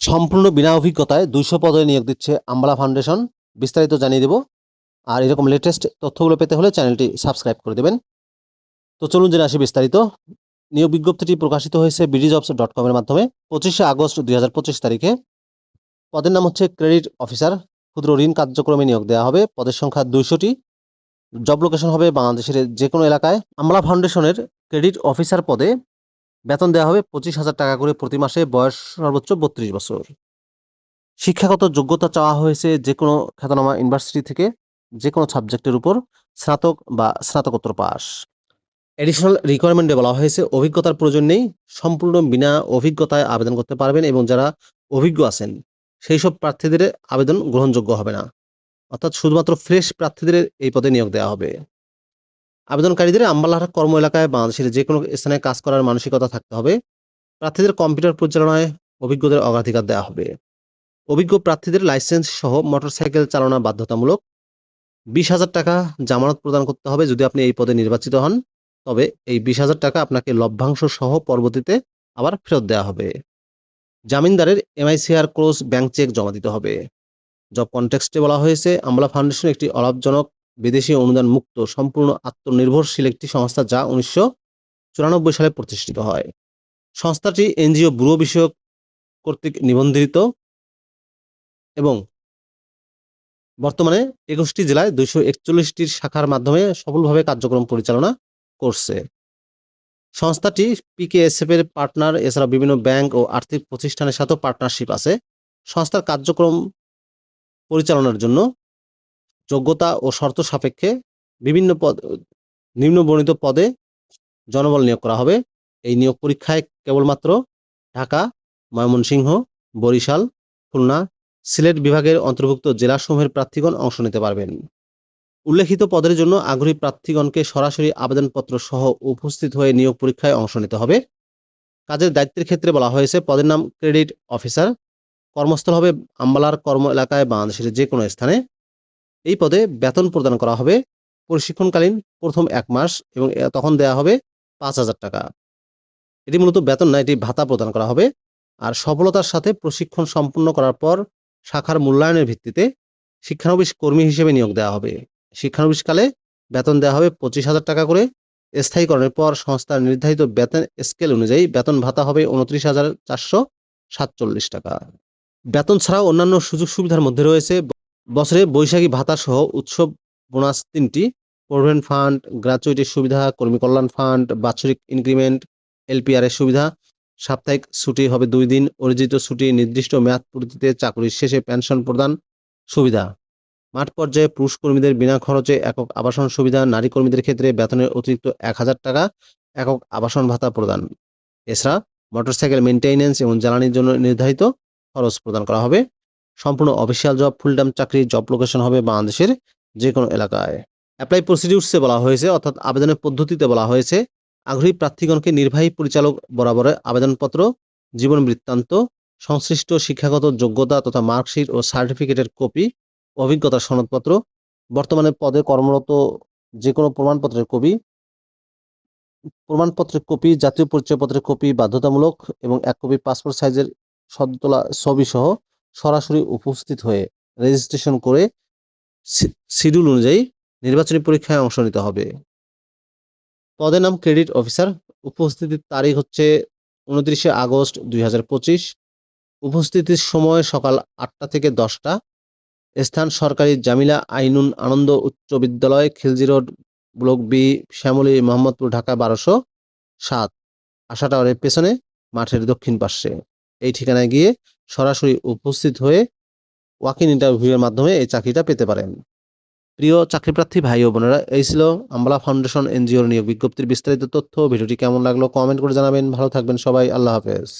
সম্পূর্ণ বিনা অভিজ্ঞতায় দুইশো পদে নিয়োগ দিচ্ছে আম্বালা ফাউন্ডেশন। বিস্তারিত জানিয়ে দেব। আর এরকম লেটেস্ট তথ্যগুলো পেতে হলে চ্যানেলটি সাবস্ক্রাইব করে দেবেন। তো চলুন জেনে আসি বিস্তারিত। নিয়োগ বিজ্ঞপ্তিটি প্রকাশিত হয়েছে বিডি জবস ডট কমের মাধ্যমে পঁচিশে আগস্ট দুই হাজার পঁচিশ তারিখে। পদের নাম হচ্ছে ক্রেডিট অফিসার। ক্ষুদ্র ঋণ কার্যক্রমে নিয়োগ দেওয়া হবে। পদের সংখ্যা দুইশোটি। জব লোকেশন হবে বাংলাদেশের যে কোনো এলাকায়। আমলা ফাউন্ডেশনের ক্রেডিট অফিসার পদে বেতন দেওয়া হবে পঁচিশ হাজার টাকা করে প্রতি মাসে, বয়স সর্বোচ্চ বত্রিশ বছর। শিক্ষাগত যোগ্যতা চাওয়া হয়েছে যে কোনো খ্যাতনামা ইউনিভার্সিটি থেকে যে কোনো সাবজেক্টের উপর স্নাতক বা স্নাতকোত্তর পাস। অ্যাডিশনাল রিকোয়ারমেন্টে বলা হয়েছে অভিজ্ঞতার প্রয়োজন নেই, সম্পূর্ণ বিনা অভিজ্ঞতায় আবেদন করতে পারবেন এবং যারা অভিজ্ঞ আছেন, সেই সব প্রার্থীদের আবেদন গ্রহণযোগ্য হবে না। অর্থাৎ শুধুমাত্র ফ্রেশ প্রার্থীদের এই পদে নিয়োগ দেওয়া হবে। আবেদনকারীদের আম্বালাহার কর্ম এলাকায় বাংলাদেশের যে কোনো স্থানে কাজ করার মানসিকতা থাকতে হবে। প্রার্থীদের কম্পিউটার পরিচালনায় অভিজ্ঞদের অগ্রাধিকার দেওয়া হবে। অভিজ্ঞ প্রার্থীদের লাইসেন্স সহ মোটরসাইকেল চালানো বাধ্যতামূলক। বিশ হাজার টাকা জামানত প্রদান করতে হবে যদি আপনি এই পদে নির্বাচিত হন। তবে এই বিশ হাজার টাকা আপনাকে লভ্যাংশ সহ পরবর্তীতে আবার ফেরত দেওয়া হবে। জামিনদারের এমআইসিআর ক্লোজ ব্যাংক চেক জমা দিতে হবে। জব কনটেক্সটে বলা হয়েছে, আমলা ফাউন্ডেশন একটি অলাভজনক বিদেশি অনুদান মুক্ত, সম্পূর্ণ আত্মনির্ভরশীল একটি সংস্থা যা উনিশশো চুরানব্বই সালে প্রতিষ্ঠিত হয়। সংস্থাটি এনজিও ব্যুরো বিষয়ক কর্তৃক নিবন্ধিত এবং বর্তমানে একুশটি জেলায় দুইশো একচল্লিশটির শাখার মাধ্যমে সফলভাবে কার্যক্রম পরিচালনা করছে। সংস্থাটি পিকেএসএফ এর পার্টনার এছাড়া বিভিন্ন ব্যাংক ও আর্থিক প্রতিষ্ঠানের সাথেও পার্টনারশিপ আছে। সংস্থার কার্যক্রম পরিচালনার জন্য যোগ্যতা ও শর্ত সাপেক্ষে বিভিন্ন পদ নিম্ন নিম্নবর্ণিত পদে জনবল নিয়োগ করা হবে। এই নিয়োগ পরীক্ষায় কেবলমাত্র ঢাকা, ময়মনসিংহ, বরিশাল, খুলনা, সিলেট বিভাগের অন্তর্ভুক্ত জেলাসমূহের প্রার্থীগণ অংশ নিতে পারবেন। উল্লেখিত পদের জন্য আগ্রহী প্রার্থীগণকে সরাসরি আবেদনপত্র সহ উপস্থিত হয়ে নিয়োগ পরীক্ষায় অংশ নিতে হবে। কাজের দায়িত্বের ক্ষেত্রে বলা হয়েছে, পদের নাম ক্রেডিট অফিসার। কর্মস্থল হবে আম্বালার কর্ম এলাকায় বাংলাদেশের যে কোনো স্থানে। এই পদে বেতন প্রদান করা হবে প্রশিক্ষণকালীন প্রথম এক মাস এবং তখন দেয়া হবে পাঁচ হাজার টাকা। এটি মূলত বেতন না, এটি ভাতা প্রদান করা হবে। আর সফলতার সাথে প্রশিক্ষণ সম্পূর্ণ করার পর শাখার মূল্যায়নের ভিত্তিতে শিক্ষানবিশ কর্মী হিসেবে নিয়োগ দেওয়া হবে। শিক্ষানবিশকালে বেতন দেওয়া হবে পঁচিশ হাজার টাকা করে। স্থায়ীকরণের পর সংস্থার নির্ধারিত বেতন স্কেল অনুযায়ী বেতন ভাতা হবে উনত্রিশ হাজার চারশো সাতচল্লিশ টাকা। বেতন ছাড়াও অন্যান্য সুযোগ সুবিধার মধ্যে রয়েছে বছরে বৈশাখী ভাতা সহ উৎসব বোনাস তিনটি, প্রভিডেন্ট ফান্ড গ্র্যাচুইটির সুবিধা, কর্মী কল্যাণ ফান্ড, বাৎসরিক ইনক্রিমেন্ট, এলপিআর এর সুবিধা, সাপ্তাহিক ছুটি হবে দুই দিন, অর্জিত ছুটি, নির্দিষ্ট মেয়াদ পূর্তিতে চাকরির শেষে পেনশন প্রদান, সুবিধা। মাঠ পর্যায়ে পুরুষ কর্মীদের বিনা খরচে একক আবাসন সুবিধা, নারী কর্মীদের ক্ষেত্রে বেতনের অতিরিক্ত এক হাজার টাকা, একক আবাসন ভাতা প্রদান। এছাড়া মোটরসাইকেল মেনটেন্যান্স এবং জ্বালানির জন্য নির্ধারিত খরচ প্রদান করা হবে। সম্পূর্ণ অফিসিয়াল জব ফুল টাইম চাকরি জব লোকেশন হবে বাংলাদেশের যে কোনো এলাকায়। অ্যাপ্লাই প্রসিডিউরসে বলা হয়েছে, অর্থাৎ আবেদনের পদ্ধতিতে বলা হয়েছে, আগ্রহী প্রার্থীগণকে নির্বাহী পরিচালক বরাবরে আবেদনপত্র, জীবন বৃত্তান্ত, সংশ্লিষ্ট শিক্ষাগত যোগ্যতা তথা মার্কশিট ও সার্টিফিকেটের কপি অভিজ্ঞতা সনদপত্র, বর্তমানে পদে কর্মরত যে কোনো প্রমাণপত্রের কপি প্রমাণপত্রের কপি জাতীয় পরিচয়পত্রের কপি বাধ্যতামূলক এবং এক কপি পাসপোর্ট সাইজের সদ্য তোলা ছবি সহ সরাসরি উপস্থিত হয়ে রেজিস্ট্রেশন করে শিডিউল অনুযায়ী নির্বাচনী পরীক্ষায় অংশ নিতে হবে। পদের নাম ক্রেডিট অফিসার উপস্থিতির তারিখ হচ্ছে উনত্রিশে আগস্ট দুই হাজার পঁচিশ। উপস্থিতির সময় সকাল আটটা থেকে দশটা। স্থান সরকারি জামিলা আইনুন আনন্দ উচ্চ বিদ্যালয়, Khilji road, block B, Shyamoli, Mohammadpur, Dhaka বারোশো সাত। আশা টাওয়ারের পেছনে, মাঠের দক্ষিণ পাশে এই ঠিকানায় গিয়ে সরাসরি উপস্থিত হয়ে ওয়াকিং ইন্টারভিউ ইন্টারভিউয়ের মাধ্যমে এই চাকরিটা পেতে পারেন। প্রিয় চাকরিপ্রার্থী ভাই ও বোনেরা, এই ছিল আম্বালা ফাউন্ডেশন এনজিওর নিয়োগ বিজ্ঞপ্তির বিস্তারিত তথ্য। ভিডিওটি কেমন লাগল কমেন্ট করে জানাবেন। ভালো থাকবেন সবাই। আল্লাহ হাফেজ।